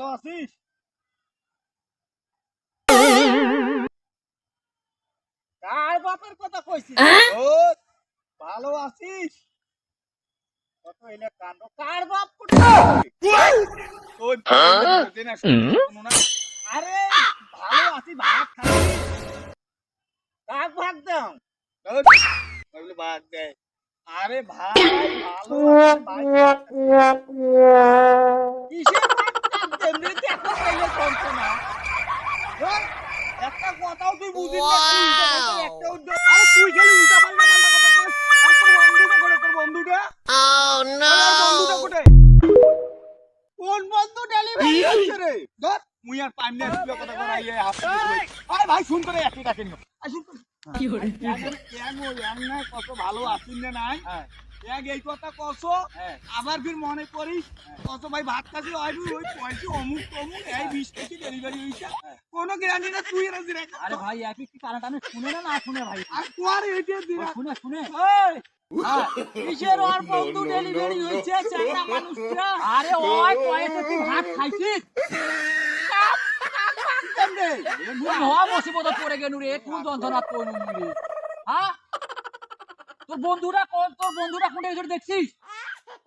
ভালো আছিস? কার বাপের কথা কইছিস? ও ভালো আছিস? কত এলে কাণ্ড। কার বাপ। আরে ভালো আছি কাক দাও। দেয় আরে ভাই ভালো ভাই। তুই বুঝিস না তুই উল্টা পাল্টা একটা উল্টো আরে তুই খালি উল্টা পাল্টা পাল্টা কথা কস আর তোর বন্ধুটা করে তোর বন্ধুটা? Oh আমার বন্ধুটা no! কোন বন্ধু ডেলিভারি হচ্ছে রে? ধর মুই আর পাইম না তুই কথা করা আরে ভাই শুন করে একটু ডাকে নিও কি হরে কত ভালো আছিস না নাই? এক এই কথা কসো আবার ফির মনে করিস কত ভাই ভাত খাসি আইবি ওই পয়সা অমুক তমুক এই বিশ কেজি ডেলিভারি হইছে কোনো গ্যারান্টি না তুই এরা দিরে আরে ভাই একই কি কারণটা? আমি শুনে না না শুনে ভাই? আর তোর এটা দিরা শুনে শুনে। ওই হ্যাঁ, কিসের ওর বন্ধু ডেলিভারি হইছে চ্যাংড়া মানুষটা আরে ওই কয়েছে তুই ভাত খাইছিস? মুই মুসিবত পড়ে গেলু রে কোন যন্ত্রণা তোর রে। হ্যাঁ? তোর বন্ধুরা কোন তোর বন্ধুরা কোন এসে দেখছিস?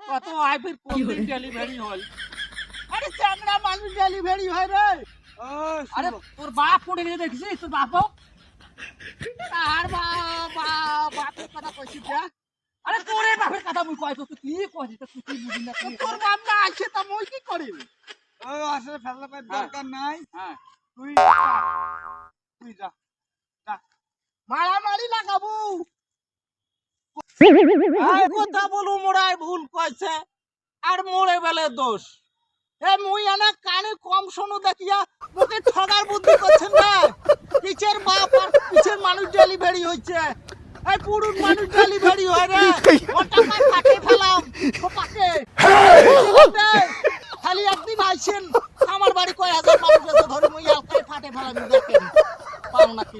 কত আইপির কোন ডেলিভারি হল? আরে চ্যাংড়া মানুষ ডেলিভারি হয় রে। আরে তোর বাপ কোন এসে দেখছিস? তোর বাপও? আর বাবা বাপের কথা কইছিস যা। আরে তোরে বাপের কথা মুই কয় তো তুই কি কইছিস? তো তুই কি বুঝিস না তোর বাপ না আছে তা মই কি করি ও আসলে ফেলা পাই দরকার নাই। হ্যাঁ। তুই তুই যা। যা। মারামারি লাগাবো। কথা বলু মোড়াই ভুল কইছে আর মোড়ে বেলে দোষ। এ মুই এনা কানে কম শোনো দেখিয়া মুখে ঠগার বুদ্ধি করছেন না। পিছের বাপ আর পিছের মানুষ ডেলিভারি হচ্ছে এই পুরুষ মানুষ ডেলিভারি হয় রে। ওটা মার কাটে ফেলাম খোপাকে খালি একদিন আইছেন আমার বাড়ি কয় হাজার মানুষ আছে ধরে মুই এলকায় ফাটে ফেলাম দেখেন। পাও নাকি?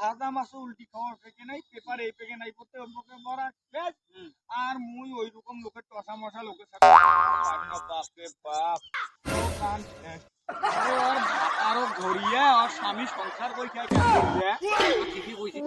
ভাজা মাছ উল্টি খাওয়ার পেকে নাই পেপার এই পেকে নাই পড়তে অম্পকে মরা শেষ আর মুই ওই রকম লোকের টসা মশা লোকের সাথে বাপে বাপ আরও ঘড়িয়া আর স্বামী সংসার বই খাই কি কইছে